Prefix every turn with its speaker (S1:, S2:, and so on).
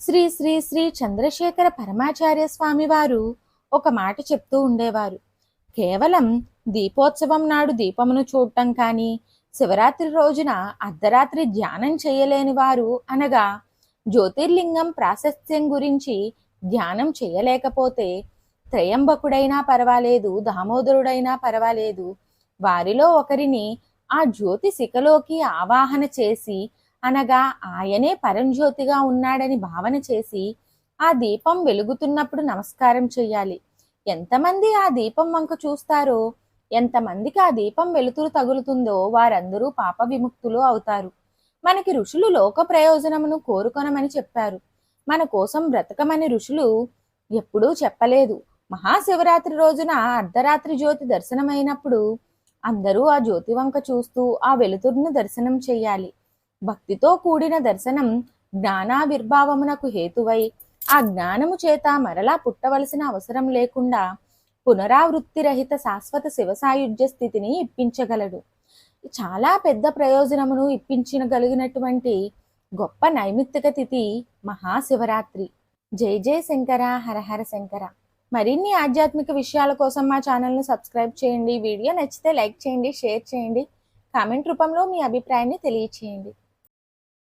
S1: శ్రీ శ్రీ శ్రీ చంద్రశేఖర పరమాచార్య స్వామి వారు ఒక మాట చెప్తూ ఉండేవారు. కేవలం దీపోత్సవం నాడు దీపమును చూడటం కానీ శివరాత్రి రోజున అర్ధరాత్రి ధ్యానం చేయలేని వారు అనగా జ్యోతిర్లింగం ప్రాశస్త్యం గురించి ధ్యానం చేయలేకపోతే త్రయంబకుడైనా పర్వాలేదు దామోదరుడైనా పర్వాలేదు. వారిలో ఒకరిని ఆ జ్యోతి శిఖలోకి ఆవాహన చేసి అనగా ఆయనే పరంజ్యోతిగా ఉన్నాడని భావన చేసి ఆ దీపం వెలుగుతున్నప్పుడు నమస్కారం చెయ్యాలి. ఎంతమంది ఆ దీపం వంక చూస్తారో ఎంతమందికి ఆ దీపం వెలుతురు తగులుతుందో వారందరూ పాప విముక్తులు అవుతారు. మనకి ఋషులు లోక ప్రయోజనమును కోరుకొనమని చెప్పారు. మన కోసం బ్రతకమని ఋషులు ఎప్పుడూ చెప్పలేదు. మహాశివరాత్రి రోజున అర్ధరాత్రి జ్యోతి దర్శనమైనప్పుడు అందరూ ఆ జ్యోతి వంక చూస్తూ ఆ వెలుతురును దర్శనం చెయ్యాలి. భక్తితో కూడిన దర్శనం జ్ఞానావిర్భావమునకు హేతువై. ఆ జ్ఞానము చేత మరలా పుట్టవలసిన అవసరం లేకుండా పునరావృత్తి రహిత శాశ్వత శివసాయుధ్య స్థితిని ఇప్పించగలడు. చాలా పెద్ద ప్రయోజనమును ఇప్పించగలిగినటువంటి గొప్ప నైమిత్తిక తిథి మహాశివరాత్రి. జై జై శంకర హరహర శంకర. మరిన్ని ఆధ్యాత్మిక విషయాల కోసం మా ఛానల్ను సబ్స్క్రైబ్ చేయండి. వీడియో నచ్చితే లైక్ చేయండి షేర్ చేయండి. కామెంట్ రూపంలో మీ అభిప్రాయాన్ని తెలియచేయండి.